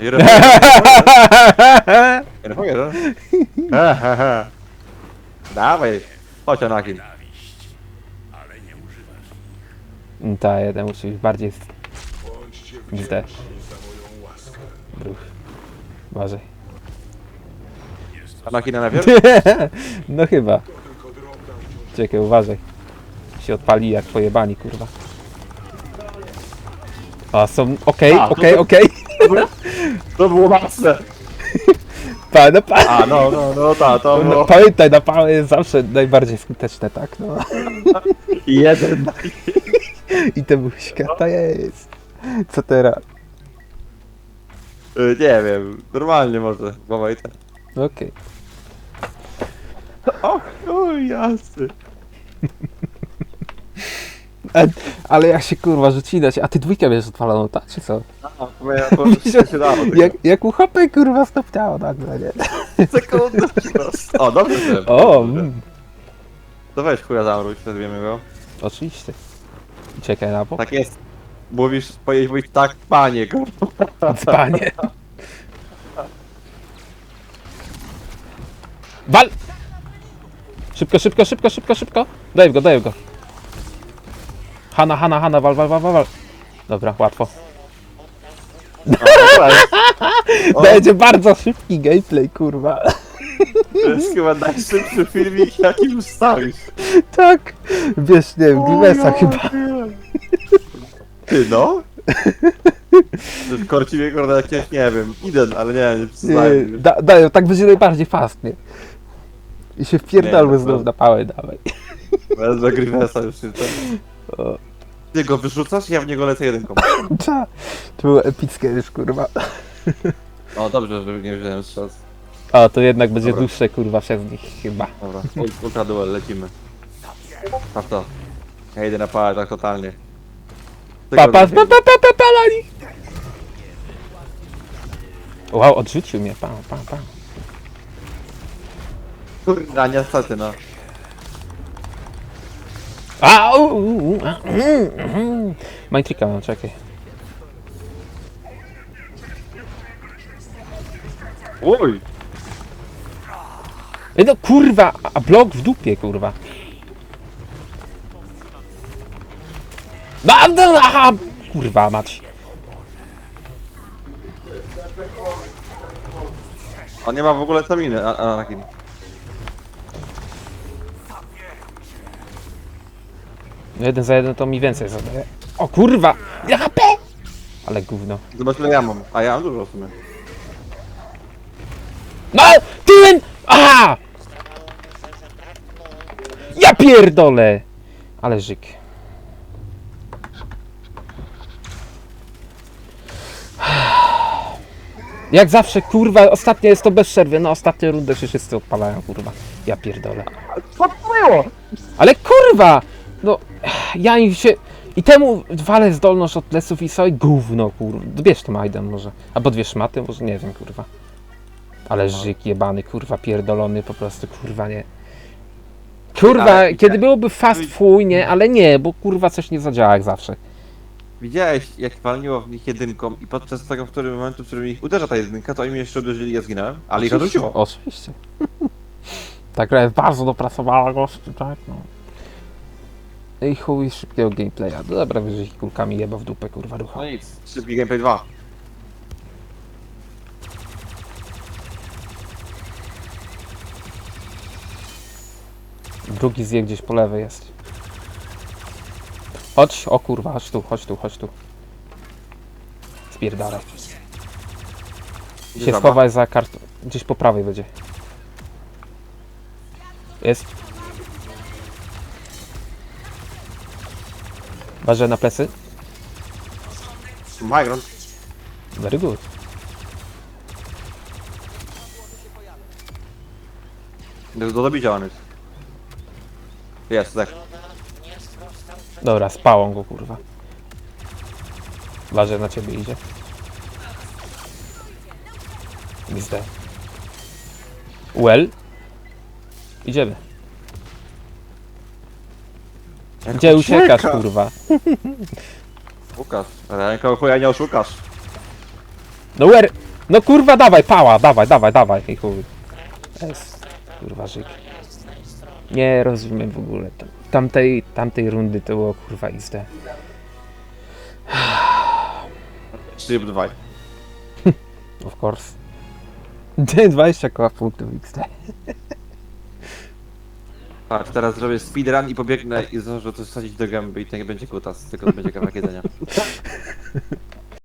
No. He, he, he. Dawaj. Chodź, Anakin. Ta jeden musi być bardziej w... Zde. Bruch. Uważaj. Anakina najpierw? No chyba. Czekaj, uważaj. Się odpali jak pojebani, kurwa. A są... Okej, A, to okej, to- okej. To było mocne. Pa, no, pa. A, no, no, no, ta, to No, było. pamiętaj, napałe jest zawsze najbardziej skuteczne, tak? No. Jeden. I to buźka, to jest. Co teraz? Y, Nie wiem, normalnie może. Głowa i ten. Okej. O, chuj, jasny. E, Ale jak się kurwa rzucinać, a ty dwójkę będziesz odpaloną, tak? Czy co? A, to ja po prostu się dało. tylko. Jak, jak u hopy kurwa stopniało nagle, nie? Sekundę. O, dobrze. O, dobrze. mm, To weź chuja zamróć, wezwiemy go. oczywiście. Czekaj na bok. Tak jest. Mówisz, powinieneś mówić tak, panie, kurwa. Panie. Wal! Szybko, szybko, szybko, szybko, szybko. Daj go, daj go. Hanna, Hanna, Hanna, wal, wal, wal, wal, wal. Dobra, łatwo. Będzie bardzo szybki gameplay, kurwa. To jest chyba najszybszy filmik, jaki już stawisz. Tak. Wiesz, nie wiem, Gimesa chyba. Ty no? Korciwie kurde jakieś, nie wiem, Iden, ale nie, nie przyznaję. Nie, da, dają, tak będzie najbardziej fast, nie? I się wpierdolmy Nie, znów no. na pałę, dawaj. Bez do Grievesa już się ten... Ty go wyrzucasz, ja w niego lecę jedynką. cza. To było epickie już, kurwa. O, dobrze, że nie wziąłem strzał. O, to jednak będzie Dobra. dłuższe, kurwa, przez nich chyba. Dobra, ul- ultra duel, lecimy. Patrz to. Ja idę na pałę tak totalnie. Pa, Tylko pa, pa, pa, pa, pa, pa, lali. Wow, odrzucił mnie, pa, pa, pa. Kurwa, niestety no. A, u, u, a, mm, mm. Majtrika mam, czekaj. Ej, no kurwa, a blok w dupie, kurwa. No, no, aha, kurwa mać. On nie ma w ogóle staminy, a- Anakin. Jeden za jeden to mi więcej zadaje. O kurwa, ja HP! Ale gówno. Zobacz ile ja mam, a ja mam dużo w sumie. No, tyłem! Aha! Ja pierdolę! Ale żyk. Jak zawsze, kurwa, ostatnia jest to bez przerwy. No, ostatnią rundę się wszyscy odpalają, kurwa. Ja pierdolę. Co to było? Ale kurwa! No, ja im się... I temu walę zdolność od lesów i soj gówno, kurwa. Bierz to Majdan może. Albo dwie szmaty, może nie wiem, kurwa. Ale żyk jebany, kurwa, pierdolony, po prostu, kurwa, nie. Kurwa, Ale- kiedy byłoby fast fuj, nie, ale nie, bo kurwa coś nie zadziała jak zawsze. Widziałeś jak walniło w nich jedynką i podczas tego w którym momentu, w którym ich uderza ta jedynka, to oni mnie jeszcze uderzyli i ja zginąłem, ale ich odrzuciło. Oczywiście. Ta gra jest bardzo dopracowana, gościu, tak, no. I chuj szybkiego gameplaya. No dobra, wyżej kulkami jeba w dupę, kurwa, rucha. No nic, szybki gameplay 2. Drugi zje gdzieś po lewej jest. Chodź, o kurwa, chodź tu, chodź tu, chodź tu. Spierdalaj. Się schowaj za kartą. Gdzieś po prawej będzie. Jest. Uważaj na plecy. Ground. Very good. Do, do dobicia on jest. Jest, tak. Dobra, spałą go kurwa. Uważaj na ciebie idzie. Gzdę. Well. Idziemy. Gdzie uciekasz ucieka? kurwa? Łukasz, chuja nie oszukasz. No where? No kurwa, dawaj, pała, dawaj, dawaj, dawaj. I chuj. Jest, kurwa, żyk. Nie rozumiem w ogóle. Tam- Tamtej, tamtej rundy to było kurwa. 3 lub 2. Of course. 20 koła punktów XD. Patrz, teraz zrobię speedrun i pobiegnę i zdążę to wsadzić do gęby i nie będzie kutas, tylko to będzie kawałek jedzenia.